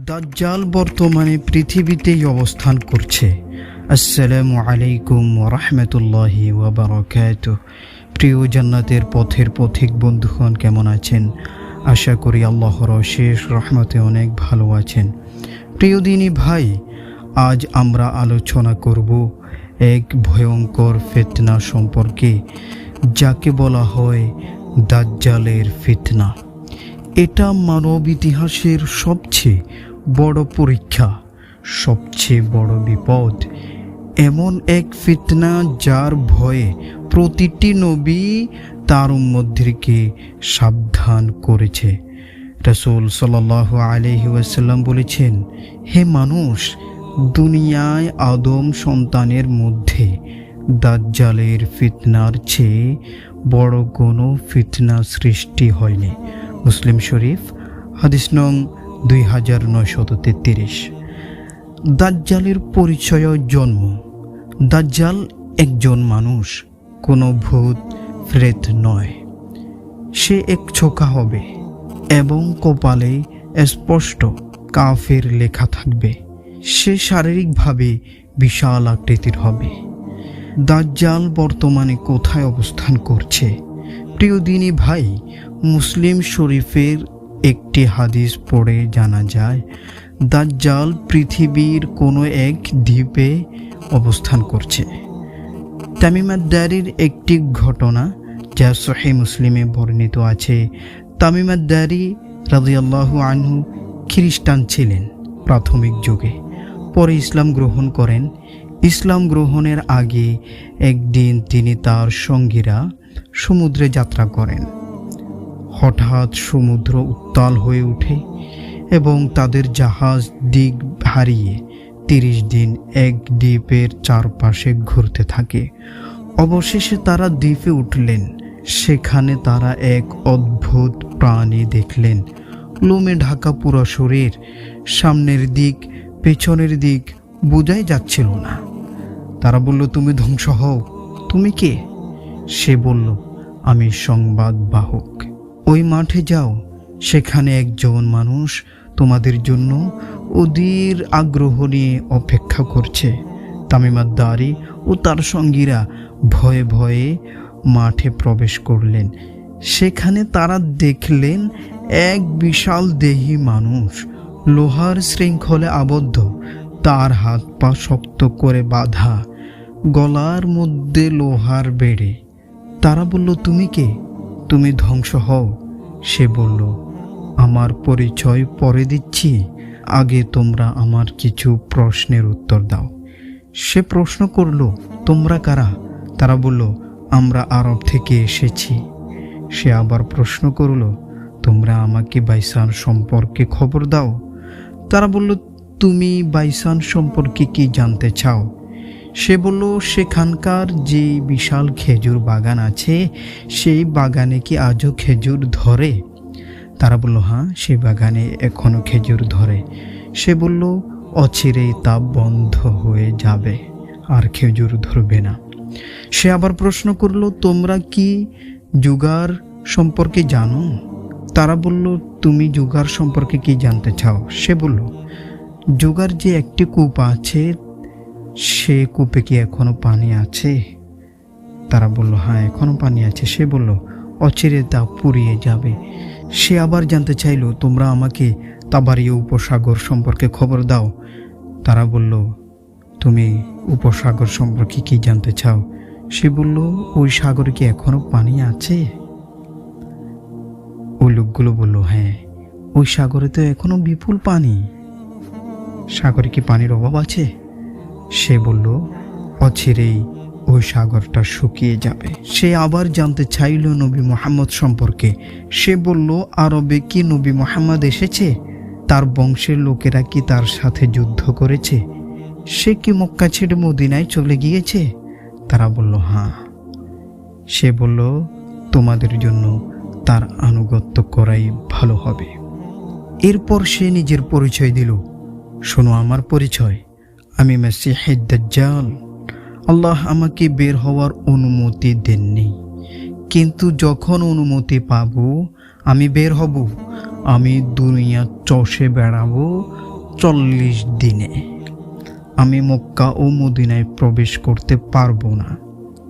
দাজ্জাল বর্তমানে পৃথিবীতেই অবস্থান করছে। আসসালামু আলাইকুম রহমতুল্লাহি ওবরাকাত প্রিয় জান্নাতের পথের পথিক বন্ধুগণ, কেমন আছেন? আশা করি আল্লাহর শেষ রহমতে অনেক ভালো আছেন। প্রিয় দিনী ভাই, আজ আমরা আলোচনা করব এক ভয়ঙ্কর ফিতনা সম্পর্কে, যাকে বলা হয় দাজ্জালের ফিতনা। এটা মানব ইতিহাসের সবচেয়ে বড় পরীক্ষা, সবচেয়ে বড় বিপদ। এমন এক ফিতনা যার ভয়ে প্রতিটি নবী তার মধ্যেকে সাবধান করেছে। রসুল সাল আলহি ওয়াসাল্লাম বলেছেন, হে মানুষ, দুনিয়ায় আদম সন্তানের মধ্যে দাজ্জালের ফিতনার চেয়ে বড় কোনো ফিতনা সৃষ্টি হয়নি। মুসলিম শরীফ, হাদিস নং দুই হাজার নয়শত তেত্রিশ। দাজ্জালের পরিচয় জন্ম। দাজ্জাল একজন মানুষ, কোনো ভূত ফ্রেত নয়। সে এক ছোকা হবে এবং কপালে স্পষ্ট কাফের লেখা থাকবে। সে শারীরিকভাবে বিশাল আকৃতির হবে। দাজ্জাল বর্তমানে কোথায় অবস্থান করছে? প্রিয় দিনী ভাই মুসলিম শরীফের একটি হাদিস পড়ে জানা যায়, দাজ্জাল পৃথিবীর কোনো এক দ্বীপে অবস্থান করছে। তামিমাদ্দারির একটি ঘটনা যা সহি মুসলিমে বর্ণিত আছে। তামিমাদ্দারি রাজিয়াল্লাহু আনহু খ্রিস্টান ছিলেন প্রাথমিক যুগে। পরে ইসলাম গ্রহণ করেন। ইসলাম গ্রহণের আগে একদিন তিনি তার সঙ্গীরা সমুদ্রে যাত্রা করেন। হঠাৎ সমুদ্র উত্তাল হয়ে ওঠে এবং তাদের জাহাজ দিক হারিয়ে তিরিশ দিন এক দ্বীপের চারপাশে ঘুরতে থাকে। অবশেষে তারা দ্বীপে উঠলেন। সেখানে তারা এক অদ্ভুত প্রাণী দেখলেন। লোমে ঢাকা পুরো শরীর, সামনের দিক, পেছনের দিক বোঝাই যাচ্ছিল না। তারা বলল, তুমি ধ্বংস হও। তুমি কে? সে বলল, আমি সংবাদ বাহক ওই মাঠে যাও, সেখানে একজন মানুষ তোমাদের জন্য অধীর আগ্রহ নিয়ে অপেক্ষা করছে। তামিমাদ্দারি ও তার সঙ্গীরা ভয়ে ভয়ে মাঠে প্রবেশ করলেন। সেখানে তারা দেখলেন এক বিশাল দেহী মানুষ, লোহার শৃঙ্খলে আবদ্ধ। তার হাত পা শক্ত করে বাঁধা, গলার মধ্যে লোহার বেড়ে। তারা বলল, তুমি কে? তুমি ধ্বংস হও। সে বলল, আমার পরিচয় পরে দিচ্ছি। আগে তোমরা আমার কিছু প্রশ্নের উত্তর দাও। সে প্রশ্ন করল, তোমরা কারা? তারা বলল, আমরা আরব থেকে এসেছি। সে আবার প্রশ্ন করল, তোমরা আমাকে বাইসান সম্পর্কে খবর দাও? তারা বলল, তুমি বাইসান সম্পর্কে কি জানতে চাও? সে বলল, সেখানকার যে বিশাল খেজুর বাগান আছে, সেই বাগানে কি আজও খেজুর ধরে? তারা বলল হ্যাঁ সেই বাগানে এখনও খেজুর ধরে। সে বলল অচিরেই তা বন্ধ হয়ে যাবে, আর খেজুর ধরবে না। সে আবার প্রশ্ন করল, তোমরা কি যুগার সম্পর্কে জানো? তারা বলল, তুমি যুগার সম্পর্কে কি জানতে চাও? সে বলল, যুগার যে একটি কূপ আছে সে কূপে কি এখনও পানি আছে? তারা বলল হ্যাঁ এখনও পানি আছে। সে বলল, অচিরে তা পুড়িয়ে যাবে। সে আবার জানতে চাইলো, তোমরা আমাকে তাবারীয় উপসাগর সম্পর্কে খবর দাও। তারা বলল, তুমি উপসাগর সম্পর্কে কি জানতে চাও? সে বলল, ওই সাগরে কি এখনও পানি আছে? ওই লোকগুলো বলল হ্যাঁ ওই সাগরে তো এখনও বিপুল পানি। সাগরে কি পানির অভাব আছে? সে বলল, অচিরেই ওই সাগরটা শুকিয়ে যাবে। সে আবার জানতে চাইল নবী মোহাম্মদ সম্পর্কে। সে বলল, আরবে কি নবী মোহাম্মদ এসেছে? তার বংশের লোকেরা কি তার সাথে যুদ্ধ করেছে? সে কি মক্কা ছেড়ে মদিনায় চলে গিয়েছে? তারা বলল হ্যাঁ। সে বলল, তোমাদের জন্য তার আনুগত্য করাই ভালো হবে। এরপর সে নিজের পরিচয় দিল। শোনো আমার পরিচয়। আমি মেসিহেদ দাজ্জাল। আল্লাহ আমাকে বের হওয়ার অনুমতি দেননি। কিন্তু যখন অনুমতি পাব, আমি বের হব। আমি দুনিয়া চষে বেড়াবো চল্লিশ দিনে। আমি মক্কা ও মদিনায় প্রবেশ করতে পারব না।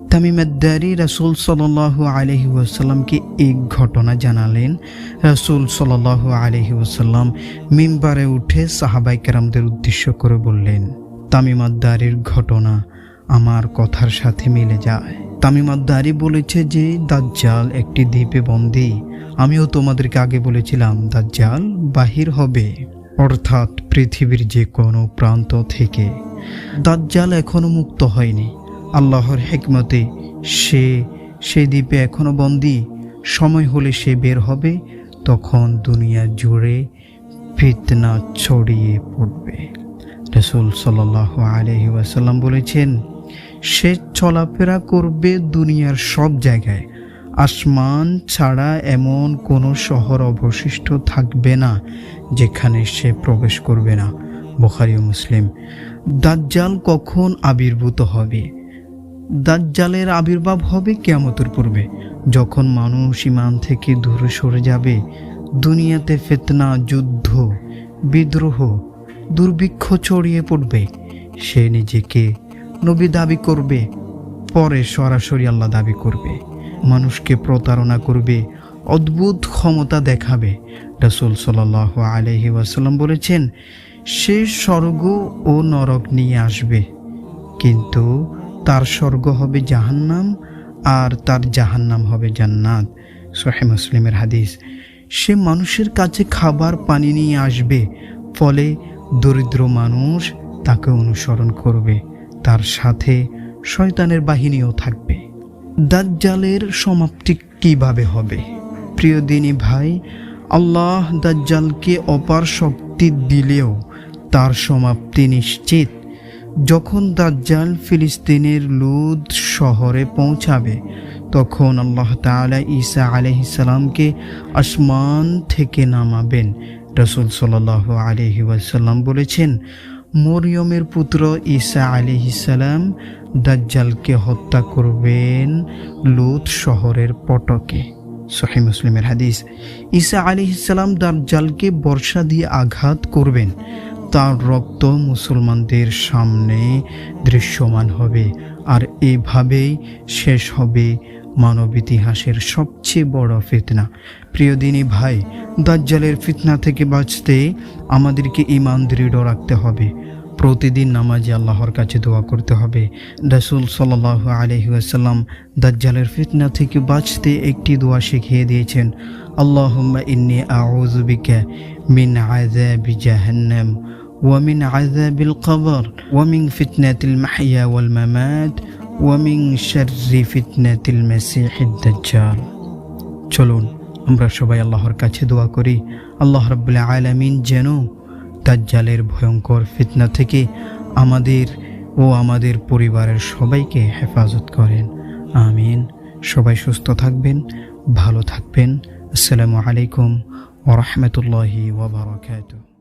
তামিমাদ্দারি রাসুল সাল্লাহ আলহি ওয়াসাল্লামকে এই ঘটনা জানালেন। রাসুল সাল্লাহ আলহি ওয়াসাল্লাম মিম্বারে উঠে সাহাবাই কেরামদের উদ্দেশ্য করে বললেন তামিমাদ্দারির ঘটনা আমার কথার সাথে মিলে যায়। তামিমাদ্দারি বলেছে যে, দাজ্জাল একটি দ্বীপে বন্দী। আমিও তোমাদেরকে আগে বলেছিলাম, দাজ্জাল বাহির হবে, অর্থাৎ পৃথিবীর যে কোনো প্রান্ত থেকে। দাজ্জাল এখনও মুক্ত হয়নি। আল্লাহর হেকমতে সে সে দ্বীপে এখনও বন্দি। সময় হলে সে বের হবে, তখন দুনিয়া জুড়ে ফিতনা ছড়িয়ে পড়বে। রসুল সাল আলহি ওয়াসাল্লাম বলেছেন, সে চলাফেরা করবে দুনিয়ার সব জায়গায়। আসমান ছাড়া এমন কোনো শহর অবশিষ্ট থাকবে না যেখানে সে প্রবেশ করবে না। বোখারি মুসলিম। দাজ্জাল কখন আবির্ভূত হবে? দাজ্জালের আবির্ভাব হবে কেয়ামতের পূর্বে। যখন মানুষ ইমান থেকে দূরে সরে যাবে, দুনিয়াতে ফেতনা, যুদ্ধ, বিদ্রোহ দুর্ভিক্ষ ছড়িয়ে পড়বে। সে নিজেকে নবী দাবি করবে, পরে সরাসরি আল্লাহ দাবি করবে। মানুষকে প্রতারণা করবে, অদ্ভুত ক্ষমতা দেখাবে। রসুল সাল আলহি ওয়াসাল্লাম বলেছেন, সে স্বর্গ ও নরক নিয়ে আসবে, কিন্তু তার স্বর্গ হবে জাহান্নাম আর তার জাহান্নাম হবে জান্নাত। সোহে মুসলিমের হাদিস, সে মানুষের কাছে খাবার, পানি নিয়ে আসবে, ফলে দরিদ্র মানুষ তাকে অনুসরণ করবে, তার সাথে শয়তানের বাহিনীও থাকবে। দাজ্জালের সমাপ্তি কীভাবে হবে? প্রিয় দিনী ভাই, আল্লাহ দাজ্জালকে অপার শক্তি দিলেও তার সমাপ্তি নিশ্চিত। যখন দাজ্জাল ফিলিস্তিনের লুদ শহরে পৌঁছাবে, তখন আল্লাহ তালা ঈসা আলহিসাল্লামকে আসমান থেকে নামাবেন রসুল সাল আলহি ওয়াসাল্লাম বলেছেন, মরিয়মের পুত্র ঈসা আলিহিসাল্লাম দাজ্জালকে হত্যা করবেন লুত শহরের পটকে। সহি মুসলিমের হাদিস, ঈসা আলিহিসাল্লাম দাজ্জালকে বর্ষা দিয়ে আঘাত করবেন, তার রক্ত মুসলমানদের সামনে দৃশ্যমান হবে, আর এভাবেই শেষ হবে মানব ইতিহাসের সবচেয়ে বড় ফিতনা। প্রিয় দিনী ভাই, দাজ্জালের ফিতনা থেকে বাঁচতে আমাদেরকে ইমান দৃঢ় রাখতে হবে। প্রতিদিন নামাজে আল্লাহর কাছে দোয়া করতে হবে। রাসুল সাল্লাহ আলহিউসাল্লাম দাজ্জালের ফিতনা থেকে বাঁচতে একটি দোয়া শিখিয়ে দিয়েছেন আল্লাহ ইন্নি আউজবিকা মিন আজাবি জাহান্নাম ওয়ামিন আজাবিল কবর ওয়ামিন ফিতনাতিল মাহিয়া ওয়াল মামাত ওয়ামিং শারি ফিতনাতিল দাজ্জাল চলুন, আমরা সবাই আল্লাহর কাছে দোয়া করি। আল্লাহ রব্বুল আলামিন যেন দাজ্জালের ভয়ঙ্কর ফিতনা থেকে আমাদের ও আমাদের পরিবারের সবাইকে হেফাজত করেন। আমিন। সবাই সুস্থ থাকবেন, ভালো থাকবেন। আসসালামু আলাইকুম ওরহমতুল্লাহি ওবরাকাতুহ